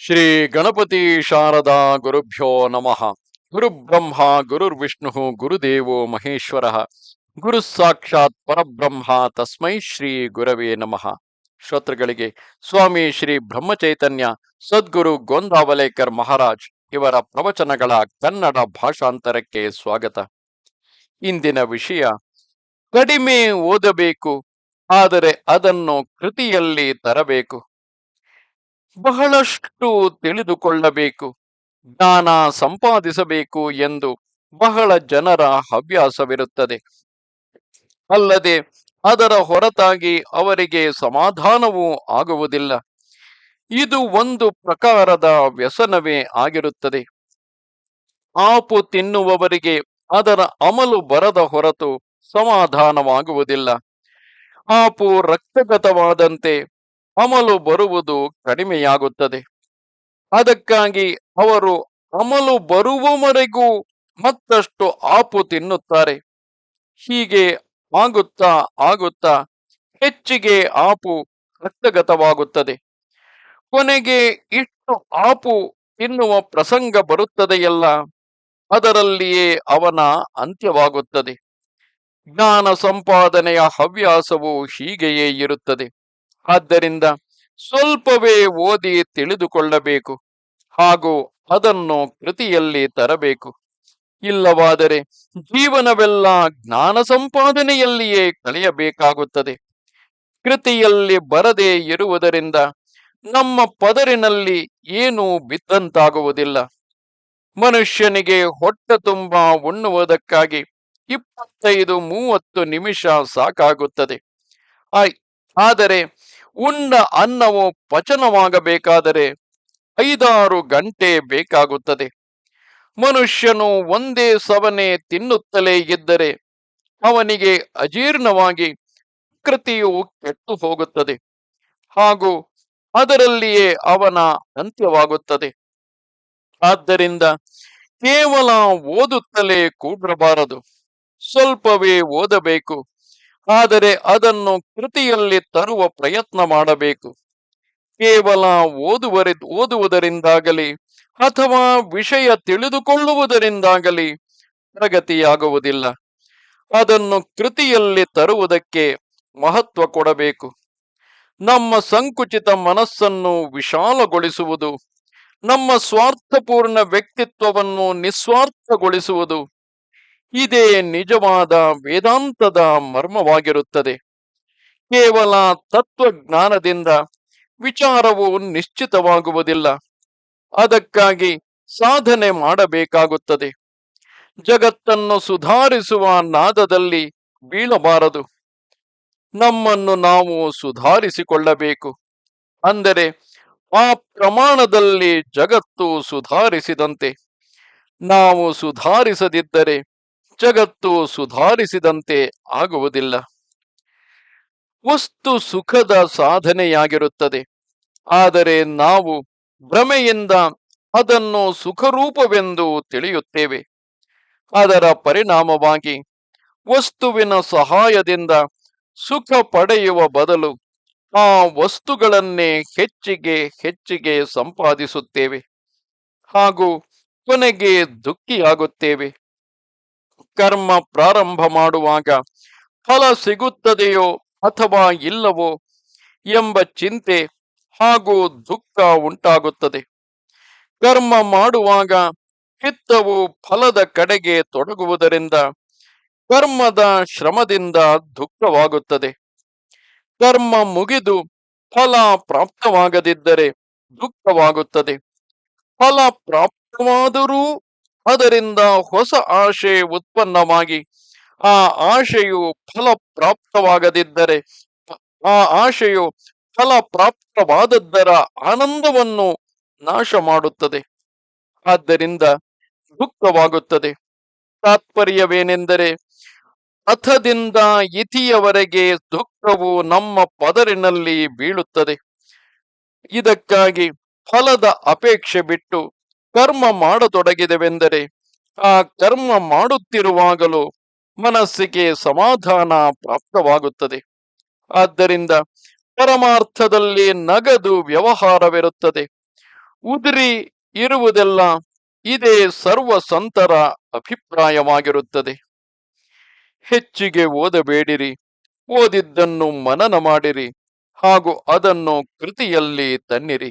ಶ್ರೀ ಗಣಪತಿ ಶಾರದಾ ಗುರುಭ್ಯೋ ನಮಃ. ಗುರುಬ್ರಹ್ಮ ಗುರುರ್ವಿಷ್ಣು ಗುರುದೇವೋ ಮಹೇಶ್ವರ. ಗುರು ಸಾಕ್ಷಾತ್ ಪರಬ್ರಹ್ಮ ತಸ್ಮೈ ಶ್ರೀ ಗುರವೇ ನಮಃ. ಶ್ರೋತೃಗಳಿಗೆ, ಸ್ವಾಮಿ ಶ್ರೀ ಬ್ರಹ್ಮಚೈತನ್ಯ, ಸದ್ಗುರು ಗೋಂದಾವಲೇಕರ್ ಮಹಾರಾಜ್ ಇವರ ಪ್ರವಚನಗಳ ಕನ್ನಡ ಭಾಷಾಂತರಕ್ಕೆ ಸ್ವಾಗತ. ಇಂದಿನ ವಿಷಯ, ಕಡಿಮೆ ಓದಬೇಕು, ಆದರೆ ಅದನ್ನು ಕೃತಿಯಲ್ಲಿ ತರಬೇಕು. ಬಹಳಷ್ಟು ತಿಳಿದುಕೊಳ್ಳಬೇಕು, ಜ್ಞಾನ ಸಂಪಾದಿಸಬೇಕು ಎಂದು ಬಹಳ ಜನರ ಹವ್ಯಾಸವಿರುತ್ತದೆ. ಅಲ್ಲದೆ ಅದರ ಹೊರತಾಗಿ ಅವರಿಗೆ ಸಮಾಧಾನವೂ ಆಗುವುದಿಲ್ಲ. ಇದು ಒಂದು ಪ್ರಕಾರದ ವ್ಯಸನವೇ ಆಗಿರುತ್ತದೆ. ಆಪು ತಿನ್ನುವವರಿಗೆ ಅದರ ಅಮಲು ಬರದ ಹೊರತು ಸಮಾಧಾನವಾಗುವುದಿಲ್ಲ. ಆಪು ರಕ್ತಗತವಾದಂತೆ ಅಮಲು ಬರುವುದು ಕಡಿಮೆಯಾಗುತ್ತದೆ. ಅದಕ್ಕಾಗಿ ಅವರು ಅಮಲು ಬರುವವರೆಗೂ ಮತ್ತಷ್ಟು ಆಪು ತಿನ್ನುತ್ತಾರೆ. ಹೀಗೆ ಆಗುತ್ತಾ ಆಗುತ್ತಾ ಹೆಚ್ಚಿಗೆ ಆಪು ರಕ್ತಗತವಾಗುತ್ತದೆ. ಕೊನೆಗೆ ಇಷ್ಟು ಆಪು ತಿನ್ನುವ ಪ್ರಸಂಗ ಬರುತ್ತದೆಯಲ್ಲ, ಅದರಲ್ಲಿಯೇ ಅವನ ಅಂತ್ಯವಾಗುತ್ತದೆ. ಜ್ಞಾನ ಸಂಪಾದನೆಯ ಹವ್ಯಾಸವು ಹೀಗೆಯೇ ಇರುತ್ತದೆ. ಆದ್ದರಿಂದ ಸ್ವಲ್ಪವೇ ಓದಿ ತಿಳಿದುಕೊಳ್ಳಬೇಕು ಹಾಗೂ ಅದನ್ನು ಕೃತಿಯಲ್ಲಿ ತರಬೇಕು. ಇಲ್ಲವಾದರೆ ಜೀವನವೆಲ್ಲ ಜ್ಞಾನ ಸಂಪಾದನೆಯಲ್ಲಿಯೇ ಕಳೆಯಬೇಕಾಗುತ್ತದೆ. ಕೃತಿಯಲ್ಲಿ ಬರದೇ ಇರುವುದರಿಂದ ನಮ್ಮ ಪದರಿನಲ್ಲಿ ಏನೂ ಬಿದ್ದಂತಾಗುವುದಿಲ್ಲ. ಮನುಷ್ಯನಿಗೆ ಹೊಟ್ಟೆ ತುಂಬ ಉಣ್ಣುವುದಕ್ಕಾಗಿ ಇಪ್ಪತ್ತೈದು ಮೂವತ್ತು ನಿಮಿಷ ಸಾಕಾಗುತ್ತದೆ. ಆದರೆ ಉಂಡ ಅನ್ನವು ಪಚನವಾಗಬೇಕಾದರೆ ಐದಾರು ಗಂಟೆ ಬೇಕಾಗುತ್ತದೆ. ಮನುಷ್ಯನು ಒಂದೇ ಸವನೆ ತಿನ್ನುತ್ತಲೇ ಇದ್ದರೆ ಅವನಿಗೆ ಅಜೀರ್ಣವಾಗಿ ಕೃತಿಯು ಕೆಟ್ಟು ಹೋಗುತ್ತದೆ ಹಾಗೂ ಅದರಲ್ಲಿಯೇ ಅವನ ಅಂತ್ಯವಾಗುತ್ತದೆ. ಆದ್ದರಿಂದ ಕೇವಲ ಓದುತ್ತಲೇ ಕೂಡಬಾರದು. ಸ್ವಲ್ಪವೇ ಓದಬೇಕು. ಆದರೆ ಅದನ್ನು ಕೃತಿಯಲ್ಲಿ ತರುವ ಪ್ರಯತ್ನ ಮಾಡಬೇಕು. ಕೇವಲ ಓದುವರಿ, ಓದುವುದರಿಂದಾಗಲಿ ಅಥವಾ ವಿಷಯ ತಿಳಿದುಕೊಳ್ಳುವುದರಿಂದಾಗಲಿ ಪ್ರಗತಿಯಾಗುವುದಿಲ್ಲ ಅದನ್ನು ಕೃತಿಯಲ್ಲಿ ತರುವುದಕ್ಕೆ ಮಹತ್ವ ಕೊಡಬೇಕು. ನಮ್ಮ ಸಂಕುಚಿತ ಮನಸ್ಸನ್ನು ವಿಶಾಲಗೊಳಿಸುವುದು, ನಮ್ಮ ಸ್ವಾರ್ಥಪೂರ್ಣ ವ್ಯಕ್ತಿತ್ವವನ್ನು ನಿಸ್ವಾರ್ಥಗೊಳಿಸುವುದು ಇದೇ ನಿಜವಾದ ವೇದಾಂತದ ಮರ್ಮವಾಗಿರುತ್ತದೆ. ಕೇವಲ ತತ್ವಜ್ಞಾನದಿಂದ ವಿಚಾರವು ನಿಶ್ಚಿತವಾಗುವುದಿಲ್ಲ. ಅದಕ್ಕಾಗಿ ಸಾಧನೆ ಮಾಡಬೇಕಾಗುತ್ತದೆ. ಜಗತ್ತನ್ನು ಸುಧಾರಿಸುವ ನಾದದಲ್ಲಿ ಬೀಳಬಾರದು. ನಮ್ಮನ್ನು ನಾವು ಸುಧಾರಿಸಿಕೊಳ್ಳಬೇಕು. ಅಂದರೆ ಆ ಪ್ರಮಾಣದಲ್ಲಿ ಜಗತ್ತು ಸುಧಾರಿಸಿದಂತೆ. ನಾವು ಸುಧಾರಿಸದಿದ್ದರೆ ಜಗತ್ತು ಸುಧಾರಿಸಿದಂತೆ ಆಗುವುದಿಲ್ಲ. ವಸ್ತು ಸುಖದ ಸಾಧನೆಯಾಗಿರುತ್ತದೆ. ಆದರೆ ನಾವು ಭ್ರಮೆಯಿಂದ ಅದನ್ನು ಸುಖರೂಪವೆಂದು ತಿಳಿಯುತ್ತೇವೆ. ಅದರ ಪರಿಣಾಮವಾಗಿ ವಸ್ತುವಿನ ಸಹಾಯದಿಂದ ಸುಖ ಪಡೆಯುವ ಬದಲು ಆ ವಸ್ತುಗಳನ್ನೇ ಹೆಚ್ಚಿಗೆ ಹೆಚ್ಚಿಗೆ ಸಂಪಾದಿಸುತ್ತೇವೆ ಹಾಗೂ ಕೊನೆಗೆ ದುಃಖಿಯಾಗುತ್ತೇವೆ. ಕರ್ಮ ಪ್ರಾರಂಭ ಮಾಡುವಾಗ ಫಲ ಸಿಗುತ್ತದೆಯೋ ಅಥವಾ ಇಲ್ಲವೋ ಎಂಬ ಚಿಂತೆ ಹಾಗೂ ದುಃಖ ಉಂಟಾಗುತ್ತದೆ. ಕರ್ಮ ಮಾಡುವಾಗ ಚಿತ್ತವು ಫಲದ ಕಡೆಗೆ ತೊಡಗುವುದರಿಂದ ಕರ್ಮದ ಶ್ರಮದಿಂದ ದುಃಖವಾಗುತ್ತದೆ. ಕರ್ಮ ಮುಗಿದು ಫಲ ಪ್ರಾಪ್ತವಾಗದಿದ್ದರೆ ದುಃಖವಾಗುತ್ತದೆ. ಫಲ ಪ್ರಾಪ್ತವಾದರೂ ಅದರಿಂದ ಹೊಸ ಆಶೆ ಉತ್ಪನ್ನವಾಗಿ ಆ ಆಶೆಯು ಫಲ ಪ್ರಾಪ್ತವಾಗದಿದ್ದರೆ ಆ ಆಶೆಯು ಫಲ ಪ್ರಾಪ್ತವಾದದ್ದರ ಆನಂದವನ್ನು ನಾಶ ಮಾಡುತ್ತದೆ ಆದ್ದರಿಂದ ದುಃಖವಾಗುತ್ತದೆ. ತಾತ್ಪರ್ಯವೇನೆಂದರೆ, ಅಥದಿಂದ ಇತಿಯವರೆಗೆ ದುಃಖವು ನಮ್ಮ ಪದರಿನಲ್ಲಿ ಬೀಳುತ್ತದೆ. ಇದಕ್ಕಾಗಿ ಫಲದ ಅಪೇಕ್ಷೆ ಬಿಟ್ಟು ಕರ್ಮ ಮಾಡತೊಡಗಿದೆವೆಂದರೆ ಆ ಕರ್ಮ ಮಾಡುತ್ತಿರುವಾಗಲೂ ಮನಸ್ಸಿಗೆ ಸಮಾಧಾನ ಪ್ರಾಪ್ತವಾಗುತ್ತದೆ. ಆದ್ದರಿಂದ ಪರಮಾರ್ಥದಲ್ಲಿ ನಗದು ವ್ಯವಹಾರವಿರುತ್ತದೆ. ಉದುರಿ ಇರುವುದೆಲ್ಲ ಇದೇ ಸರ್ವ ಸಂತರ ಅಭಿಪ್ರಾಯವಾಗಿರುತ್ತದೆ. ಹೆಚ್ಚಿಗೆ ಓದಬೇಡಿರಿ, ಓದಿದ್ದನ್ನು ಮನನ ಮಾಡಿರಿ ಹಾಗೂ ಅದನ್ನು ಕೃತಿಯಲ್ಲಿ ತನ್ನಿರಿ.